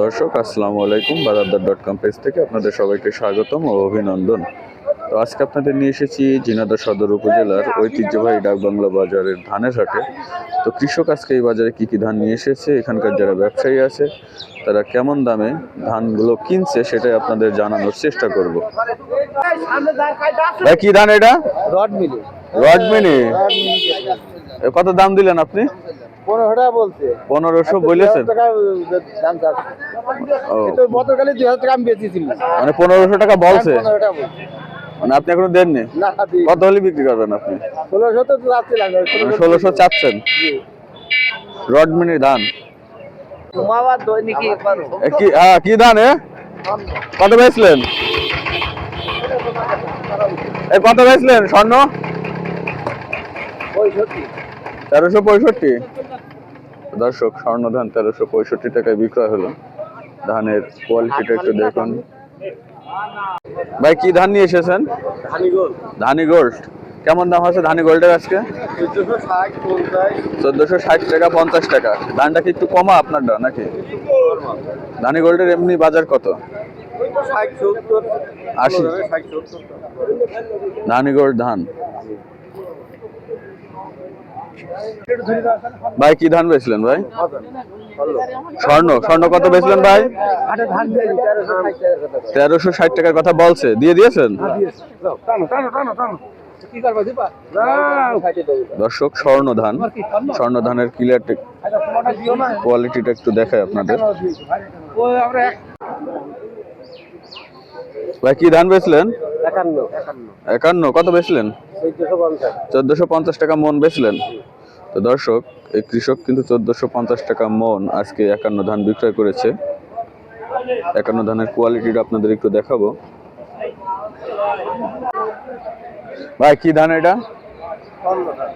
দর্শক আসসালামু আলাইকুম বাজারদার ডট কম পেজ থেকে আপনাদের সবাইকে স্বাগতম ও অভিনন্দন। তো আজকে আপনাদের নিয়ে এসেছি জিনাদা সদর উপজেলার ঐতিহ্যবাহী ডাকবাংলা বাজারের ধানের হাটে। তো কৃষক আজকে এই বাজারে কি কি ধান নিয়ে এসেছে? এখানকার যারা ব্যবসায়ী আছে তারা কেমন দামে ধানগুলো কিনছে সেটাই আপনাদের জানানোর চেষ্টা করব। ভাই কি ধান এটা? রড মিলে। এ কত দাম দিলেন আপনি? পনেরো টাকা বলছে। পনেরোশো বলেছেন? দাম তো গতকালে দুই হাজার টাকা আমি বেচেছিলাম। মানে পনেরোশো টাকা বলছে? পনেরো টাকা বলছে। মানে আপনি এখনও দেননি? কত হলে বিক্রি করবেন আপনি? ষোলোশো তো মানে ষোলোশো চাচ্ছেন? রডমিনি ধান? হ্যাঁ কি ধান এ? কত বেচলেন? এ কত বেচলেন স্বর্ণ? পঁয়ষট্টি। তেরোশো পঁয়ষট্টি। দর্শক স্বর্ণ ধান তেরোশো পঁয়ষট্টি টাকায় বিক্রয় হলো। ধানের কোয়ালিটিটা একটু দেখুন। ভাই কি ধান নিয়ে এসেছেন? ধানি গোল্ড কেমন দাম আছে ধানি গোল্ডের আজকে? চোদ্দশো ষাট টাকা পঞ্চাশ টাকা। ধানটা কি একটু কমা আপনারটা নাকি? ধানি গোল্ডের এমনি বাজার কত? আশি। ধানি গোল্ড ধান। ভাই, কি ধান বেচলেন ভাই? স্বর্ণ। স্বর্ণ কত বেচলেন ভাই? তেরোশো ষাট টাকার কথা বলছে। দিয়ে দিয়েছেন? দর্শক, স্বর্ণ ধান। স্বর্ণ ধানের ক্লিয়ার কোয়ালিটিটা একটু দেখায় আপনাদের। ভাই, কি ধান বেচলেন? একান্ন। কত বেচলেন? চোদ্দশো পঞ্চাশ। টাকা মন বেচলেন? তো দর্শক, এই কৃষক কিন্তু চোদ্দশো পঞ্চাশ টাকা মন আজকে একান্ন ধান বিক্রয় করেছে। একান্ন ধানের কোয়ালিটিটা আপনাদের একটু দেখাবো। ভাই, কি ধান এটা?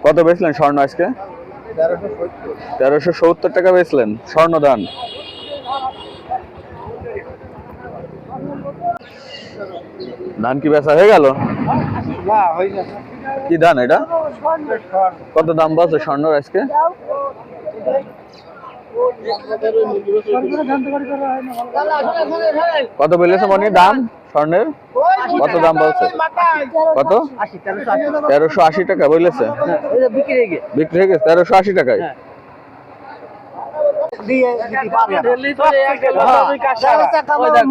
কত বেচলেন স্বর্ণ আজকে? তেরোশো সত্তর টাকা বেচলেন স্বর্ণ ধান। ধান কি বেচা হয়ে গেল? কি ধান এটা? কত দাম বলছে স্বর্ণ আজকে? কত বলেছে মনি দাম স্বর্ণের? কত দাম বলছে? কত? তেরোশো আশি টাকা বলেছে। বিক্রি হয়ে গেছে তেরোশো আশি টাকায়।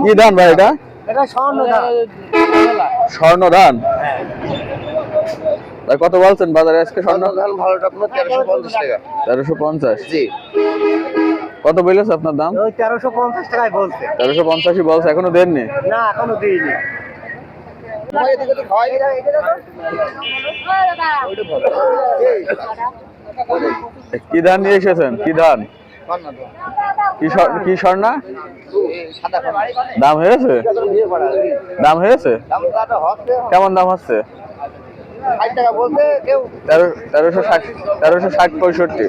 কি ধান ভাই এটা? এটা স্বর্ণ ধান। ভাই কত বলছেন বাজারে আজকে স্বর্ণ? ধান ভালোটা আপনার তেরোশো পঞ্চাশ টাকা। তেরোশো পঞ্চাশ? জি। কত বলেছে আপনার দাম? ওই তেরোশো পঞ্চাশ টাকায় বলছে। তেরোশো পঞ্চাশই বলছে এখনও দেননি? না এখনও দিইনি। কি ধান নিয়ে এসেছেন? কি ধান? কি স্বর- কি স্বর্ণা? দাম হয়েছে? দাম হয়েছে। কেমন দাম হচ্ছে? তেরোশো ষাট তেরোশো ষাট পঁয়ষট্টি।